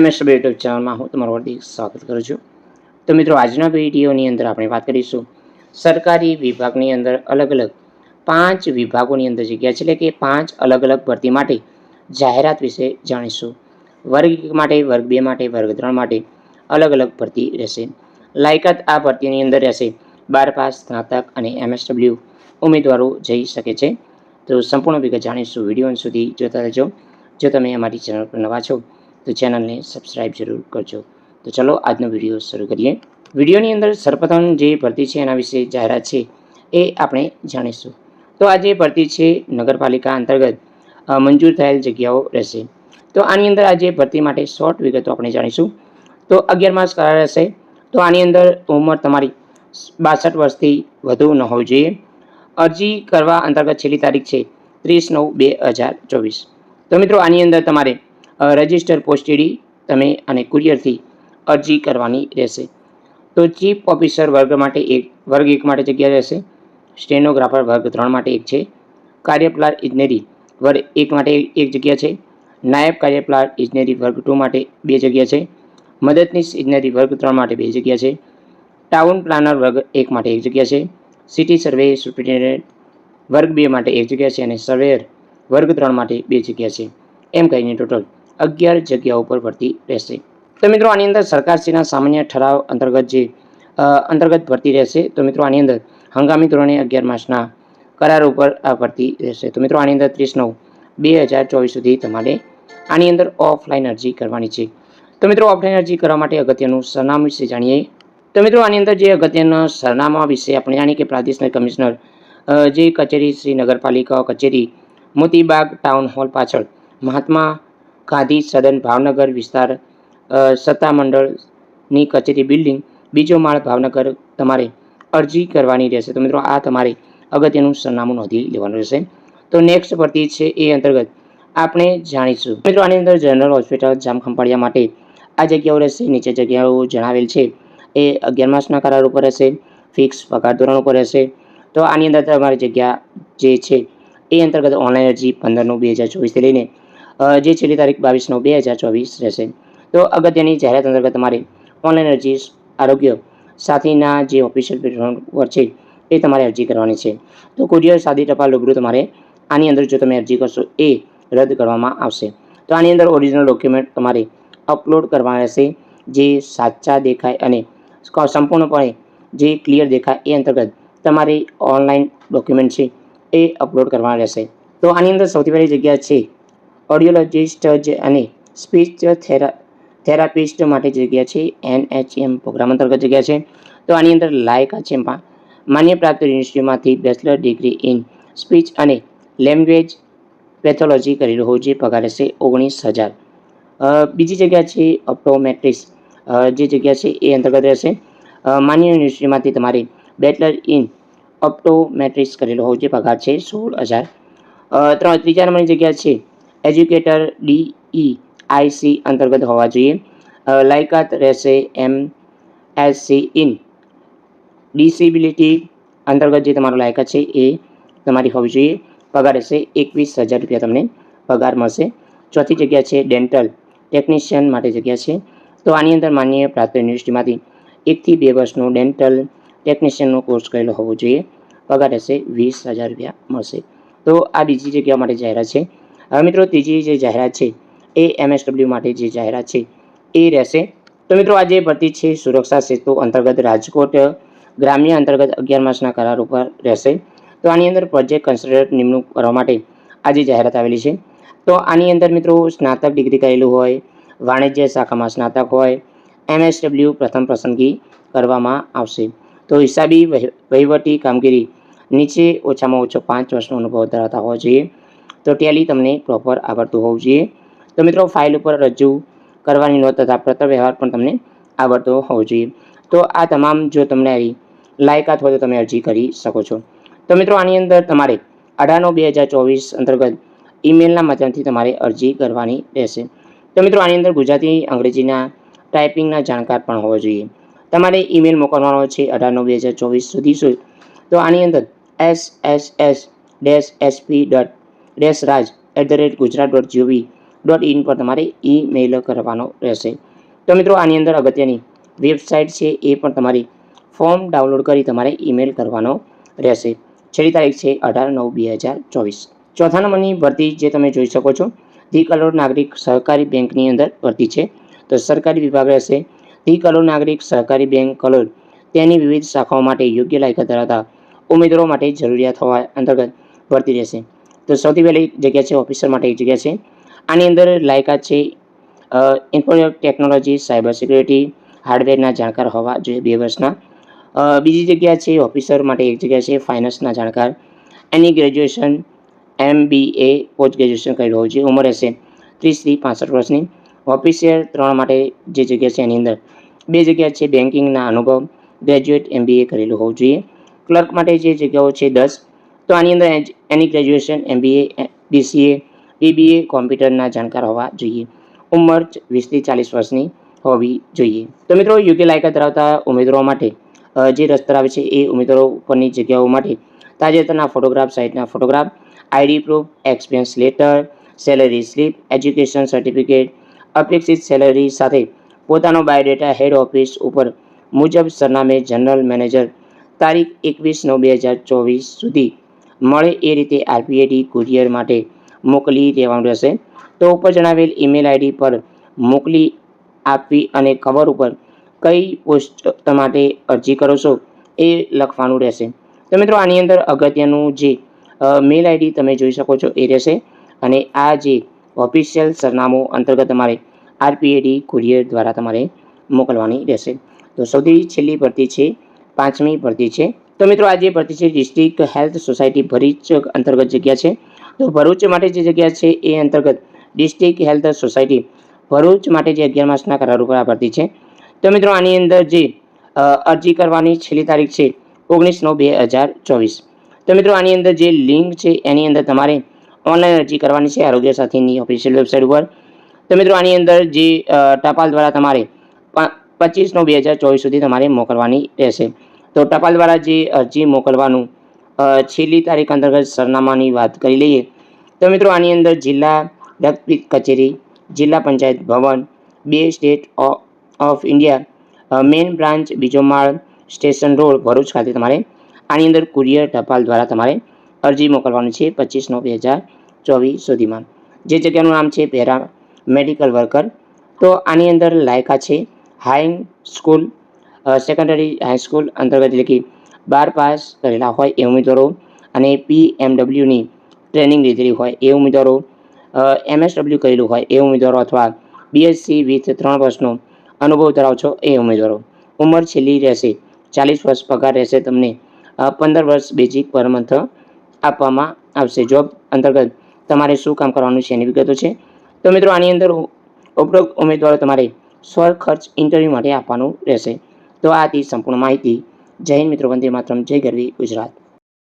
MS YouTube ચેનલમાં હું તમારું હાર્દિક સ્વાગત કરું છું. તો મિત્રો, આજના વિડીયોની અંદર આપણે વાત કરીશું સરકારી વિભાગની અંદર અલગ અલગ પાંચ વિભાગોની અંદર જગ્યા છે. એટલે કે પાંચ અલગ અલગ ભરતી માટે જાહેરાત વિશે જાણીશું. વર્ગ એક માટે, વર્ગ બે માટે, વર્ગ ત્રણ માટે અલગ અલગ ભરતી રહેશે. લાયકાત આ ભરતીની અંદર રહેશે. બાર પાસ સ્નાતક અને એમએસડબલ્યુ ઉમેદવારો જઈ શકે છે. તો સંપૂર્ણ વિગત જાણીશું. વીડિયો સુધી જોતા રહેજો. જો તમે અમારી ચેનલ પર નવા છો તો ચેનલને સબસ્ક્રાઈબ જરૂર કરજો. તો ચલો, આજનો વીડિયો શરૂ કરીએ. વિડીયોની અંદર સર્વપ્રથમ જે ભરતી છે એના વિશે જાહેરાત છે, એ આપણે જાણીશું. તો આ જે ભરતી છે નગરપાલિકા અંતર્ગત મંજૂર થયેલ જગ્યાઓ રહેશે. તો આની અંદર આજે ભરતી માટે શોર્ટ વિગતો આપણે જાણીશું. તો અગિયાર માસ કરાર રહેશે તો આની અંદર ઉંમર તમારી બાસઠ વર્ષથી વધુ ન હોવી જોઈએ. અરજી કરવા અંતર્ગત છેલ્લી તારીખ છે ત્રીસ નવ બે હજાર ચોવીસ. તો મિત્રો, આની અંદર તમારે રજિસ્ટર પોસ્ટેડી તમે અને કુરિયરથી અરજી કરવાની રહેશે. તો ચીફ ઓફિસર વર્ગ માટે એક, વર્ગ એક માટે જગ્યા રહેશે. સ્ટેનોગ્રાફર વર્ગ ત્રણ માટે એક છે. કાર્યપ્લાર ઇજનેરી વર્ગ એક માટે એક જગ્યા છે. નાયબ કાર્યપ્લાર ઇજનેરી વર્ગ ટુ માટે બે જગ્યા છે. મદદનીશ ઇજનેરી વર્ગ ત્રણ માટે બે જગ્યા છે. ટાઉન પ્લાનર વર્ગ એક માટે એક જગ્યા છે. સિટી સર્વે સુપ્રિન્ટેન્ડન્ટ વર્ગ બે માટે એક જગ્યા છે અને સર્વેયર વર્ગ ત્રણ માટે બે જગ્યા છે. એમ કહીને ટોટલ અગિયાર જગ્યાઓ પર ભરતી રહેશે. તો મિત્રો, આની અંદર સરકારશ્રીના સામાન્ય ઠરાવ અંતર્ગત જે અંતર્ગત ભરતી રહેશે, તો મિત્રો, આની અંદર હંગામી ધોરણે અગિયાર માસના કરાર ઉપર આ ભરતી રહેશે. તો મિત્રો, આની અંદર ત્રીસ નવ બે હજાર ચોવીસ સુધી તમારે આની અંદર ઓફલાઈન અરજી કરવાની છે. તો મિત્રો, ઓફલાઈન અરજી કરવા માટે અગત્યનું સરનામું વિશે જાણીએ. તો મિત્રો, આની અંદર જે અગત્યના સરનામા વિશે આપણે જાણીએ કે પ્રાદેશિક કમિશનર જે કચેરી, શ્રી નગરપાલિકા કચેરી, મોતીબાગ ટાઉન હોલ પાછળ મહાત્મા ગાંધી સદન ભાવનગર વિસ્તાર સત્તામંડળની કચેરી બિલ્ડિંગ, બીજો માળ ભાવનગર તમારે અરજી કરવાની રહેશે. તો મિત્રો આ તમારે અગત્યનું સરનામું નોંધી લેવાનું રહેશે. તો નેક્સ્ટ ભરતી છે એ અંતર્ગત આપણે જાણીશું. મિત્રો આની અંદર જનરલ હોસ્પિટલ જામખંભાળિયા માટે આ જગ્યાઓ રહેશે. નીચે જગ્યાઓ જણાવેલ છે. એ અગિયાર માસના કરાર ઉપર રહેશે. ફિક્સ પગાર ધોરણ ઉપર રહેશે. તો આની અંદર તમારી જગ્યા જે છે એ અંતર્ગત ઓનલાઈન અરજી પંદર નવ બે હજાર ચોવીસથી લઈને જે છેલ્લી તારીખ બાવીસ નવ બે હજાર ચોવીસ રહેશે. તો અગત્યની જાહેરાત અંતર્ગત તમારે ઓનલાઈન અરજી આરોગ્ય સાથીના જે ઓફિશિયલ પ્લેટફોર્મ પર છે એ તમારે અરજી કરવાની છે. તો કુરિયર સાદી ટપાલ રૂબરૂ તમારે આની અંદર જો તમે અરજી કરશો એ રદ કરવામાં આવશે. તો આની અંદર ઓરિજિનલ ડોક્યુમેન્ટ તમારે અપલોડ કરવા રહેશે. જે સાચા દેખાય અને સંપૂર્ણપણે જે ક્લિયર દેખાય એ અંતર્ગત તમારી ઓનલાઈન ડોક્યુમેન્ટ છે એ અપલોડ કરવાના રહેશે. તો આની અંદર સૌથી પહેલી જગ્યા છે ઓડિયોલોજિસ્ટ અને સ્પીચ થેરા થેરાપિસ્ટ માટે જગ્યા છે એન એચ એમ પ્રોગ્રામ અંતર્ગત જગ્યા છે. તો આની અંદર લાયકા છે માન્ય પ્રાપ્ત યુનિવર્સિટીમાંથી બેચલર ડિગ્રી ઇન સ્પીચ અને લેંગ્વેજ પેથોલોજી કરેલું હોવું જે પગાર રહેશે ઓગણીસ હજાર. બીજી જગ્યા છે ઓપ્ટોમેટ્રિસ જે જગ્યા છે, એ અંતર્ગત રહેશે. માન્ય યુનિવર્સિટીમાંથી તમારે બેચલર ઇન ઓપ્ટોમેટ્રિક્સ કરેલો હોવું જે પગાર છે સોળ હજાર. ત્રણ, ત્રીજા નંબરની જગ્યા છે એજ્યુકેટર ડીઈ આઈસી અંતર્ગત હોવા જોઈએ. લાયકાત રહેશે એમ એસસી ઇન. ડિસેબિલિટી અંતર્ગત જે તમારો લાયકાત છે એ તમારી હોવી જોઈએ. પગાર રહેશે એકવીસ હજાર રૂપિયા તમને પગાર મળશે. ચોથી જગ્યા છે ડેન્ટલ ટેકનિશિયન માટે જગ્યા છે. તો આની અંદર માન્ય પ્રાપ્ત યુનિવર્સિટીમાંથી એકથી બે વર્ષનો ડેન્ટલ ટેકનિશિયનનો કોર્સ કરેલો હોવો જોઈએ. પગાર રહેશે વીસ હજાર રૂપિયા મળશે. તો આ બીજી જગ્યા માટે જાહેરાત છે. હવે મિત્રો ત્રીજી જે જાહેરાત છે એ એમએસડબલ્યુ માટે જે જાહેરાત છે, એ રહેશે. તો મિત્રો આ જે ભરતી છે સુરક્ષા સેતુ અંતર્ગત રાજકોટ ગ્રામ્ય અંતર્ગત અગિયાર માસના કરાર ઉપર રહેશે. તો આની અંદર પ્રોજેક્ટ કન્સલ્ટન્ટ નિમણૂક કરવા માટે આ જે જાહેરાત આવેલી છે. તો આની અંદર મિત્રો સ્નાતક ડિગ્રી કરેલું હોય, વાણિજ્ય શાખામાં સ્નાતક હોય એમએસડબલ્યુ પ્રથમ પસંદગી કરવામાં આવશે. તો હિસાબી વહી- વહીવટી કામગીરી નીચે ઓછામાં ઓછો પાંચ વર્ષનો અનુભવ ધરાવતા હોવા જોઈએ. તો ટેલી તમને પ્રોપર આવડતું હોવું જોઈએ. તો મિત્રો ફાઇલ ઉપર રજૂ કરવાની નોંધ તથા પત્ર વ્યવહાર પણ તમને આવડતો હોવો જોઈએ. તો આ તમામ જો તમને લાયકાત હોય તો તમે અરજી કરી શકો છો. તો મિત્રો, આની અંદર તમારે અઢારનો બે હજાર ચોવીસ અંતર્ગત ઈમેલના માધ્યમથી તમારે અરજી કરવાની રહેશે. તો મિત્રો, આની અંદર ગુજરાતી, અંગ્રેજીના ટાઈપિંગના જાણકાર પણ હોવો જોઈએ. તમારે ઈમેલ મોકલવાનો છે અઢારનો બે હજાર ચોવીસ સુધી તો આની અંદર S S S dash SP dot dash Raj at the rate Gujarat dot GOV dot in પર તમારે ઈમેલ કરવાનો રહેશે. તો મિત્રો, આની અંદર અગત્યની વેબસાઇટ છે, એ પણ તમારી ફોર્મ ડાઉનલોડ કરી તમારે ઈમેલ કરવાનો રહેશે. છેલ્લી તારીખ છે અઢાર નવ બે હજાર ચોવીસ. ચોથા નંબરની ભરતી જે તમે જોઈ શકો છો, ધી કરોડ નાગરિક સહકારી બેંકની અંદર ભરતી છે. તો સરકારી વિભાગ રહેશે, ધી કરોડ નાગરિક સહકારી બેંક કલોડ તેની વિવિધ શાખાઓ માટે યોગ્ય લાયકાત ધરાવતા ઉમેદવારો માટે જરૂરિયાત હોવા અંતર્ગત ભરતી રહેશે. તો સૌથી પહેલી જગ્યા છે ઓફિસર માટે એક જગ્યા છે. આની અંદર લાયકાત છે ઇન્ફોર્મેશન ટેકનોલોજી સાયબર સિક્યુરિટી હાર્ડવેરના જાણકાર હોવા જોઈએ બે વર્ષના. બીજી જગ્યા છે ઓફિસર માટે એક જગ્યા છે ફાઇનાન્સના જાણકાર. એની graduation M B A post graduation કરી હોવું જોઈએ ઉંમર હશે ત્રીસથી પાસઠ વર્ષની. ઓફિસિયર ત્રણ માટે જે જગ્યા છે એની અંદર બે જગ્યા છે બેન્કિંગના અનુભવ ગ્રેજ્યુએટ એમબીએ કરેલું હોવું જોઈએ. ક્લર્ક માટે જે જગ્યાઓ છે દસ તો આની અંદર એની ગ્રેજ્યુએશન એમબીએ બીસીએ બીબીએ કોમ્પ્યુટરના જાણકાર હોવા જોઈએ. ઉંમર વીસથી ચાલીસ વર્ષની હોવી જોઈએ. તો મિત્રો યોગ્ય લાયકાત ધરાવતા ઉમેદવારો માટે જે રસ ધરાવે છે એ ઉમેદવારો ઉપરની જગ્યાઓ માટે, તાજેતરના photograph, સાઇટના photograph, ID proof, experience letter, salary slip, education certificate, અપેક્ષિત સેલરી સાથે પોતાનો બાયોડેટા હેડ ઓફિસ ઉપર મુજબ સરનામે જનરલ મેનેજર તારીખ એકવીસ નવ બે હજાર ચોવીસ સુધી મળે એ રીતે આરપીએડી કુરિયર માટે મોકલી દેવાનું રહેશે. તો ઉપર જણાવેલ ઈમેલ આઈડી પર મોકલી આપવી અને કવર ઉપર કઈ પોસ્ટ માટે અરજી કરો છો એ લખવાનું રહેશે. તો મિત્રો, આની અંદર અગત્યનું જે મેલ આઈડી તમે જોઈ શકો છો એ રહેશે અને આ જે ઓફિશિયલ સરનામું અંતર્ગત તમારે આરપીએડી કુરિયર દ્વારા તમારે મોકલવાની રહેશે. તો સૌથી છેલ્લી ભરતી છે, પાંચમી ભરતી છે. તો મિત્રો આ જે ભરતી છે ડિસ્ટ્રિક્ટ હેલ્થ સોસાયટી ભરૂચ અંતર્ગત જગ્યા છે. તો ભરૂચ માટે જે જગ્યા છે એ અંતર્ગત ડિસ્ટ્રિક્ટ હેલ્થ સોસાયટી ભરૂચ માટે જે અગિયાર માસના કરાર ઉપર આ ભરતી છે. તો મિત્રો આની અંદર જે અરજી કરવાની છેલ્લી તારીખ છે ઓગણીસ નવ બે હજાર ચોવીસ. તો મિત્રો આની અંદર જે લિંક છે એની અંદર તમારે ઓનલાઈન અરજી કરવાની છે આરોગ્ય સાથીની ઓફિશિયલ વેબસાઇટ ઉપર. તો મિત્રો આની અંદર જે ટપાલ દ્વારા તમારે પચીસ નવ બે હજાર ચોવીસ સુધી તમારે મોકલવાની રહેશે. તો ટપાલ દ્વારા જે અરજી મોકલવાનું છેલ્લી તારીખ અંતર્ગત સરનામાની વાત કરી લઈએ, તો મિત્રો આની અંદર જિલ્લા રક્તપીત કચેરી, જિલ્લા પંચાયત ભવન, બે State of India main branch, બીજો માળ, સ્ટેશન રોડ, ભરૂચ ખાતે તમારે આની અંદર કુરિયર ટપાલ દ્વારા તમારે અરજી મોકલવાની છે પચીસ નવ બે હજાર ચોવીસ સુધીમાં. જે જગ્યાનું નામ છે પેરા મેડિકલ વર્કર. તો આની અંદર લાયકા છે હાઈ સ્કૂલ સેકન્ડરી હાઈસ્કૂલ અંતર્ગત એટલે કે બાર પાસ કરેલા હોય એ ઉમેદવારો અને પી એમડબલ્યુની ટ્રેનિંગ લીધેલી હોય એ ઉમેદવારો એમએસડબલ્યુ કરેલું હોય એ ઉમેદવારો અથવા બીએસસી વિથ ત્રણ વર્ષનો અનુભવ ધરાવો છો એ ઉમેદવારો. ઉંમર છેલ્લી રહેશે, ચાલીસ વર્ષ પગાર રહેશે તમને પંદર વર્ષ બેઝિક પર મંથ આપવામાં આવશે. જોબ અંતર્ગત તમારે શું કામ કરવાનું છે એની વિગતો છે. તો મિત્રો આની અંદર ઉપરોક્ત ઉમેદવારો તમારે સ્વર ખર્ચ ઇન્ટરવ્યૂ માટે આપવાનું રહેશે. તો આ હતી સંપૂર્ણ માહિતી. જૈન મિત્રો વંદે માત્રમ જય ગરવી ગુજરાત.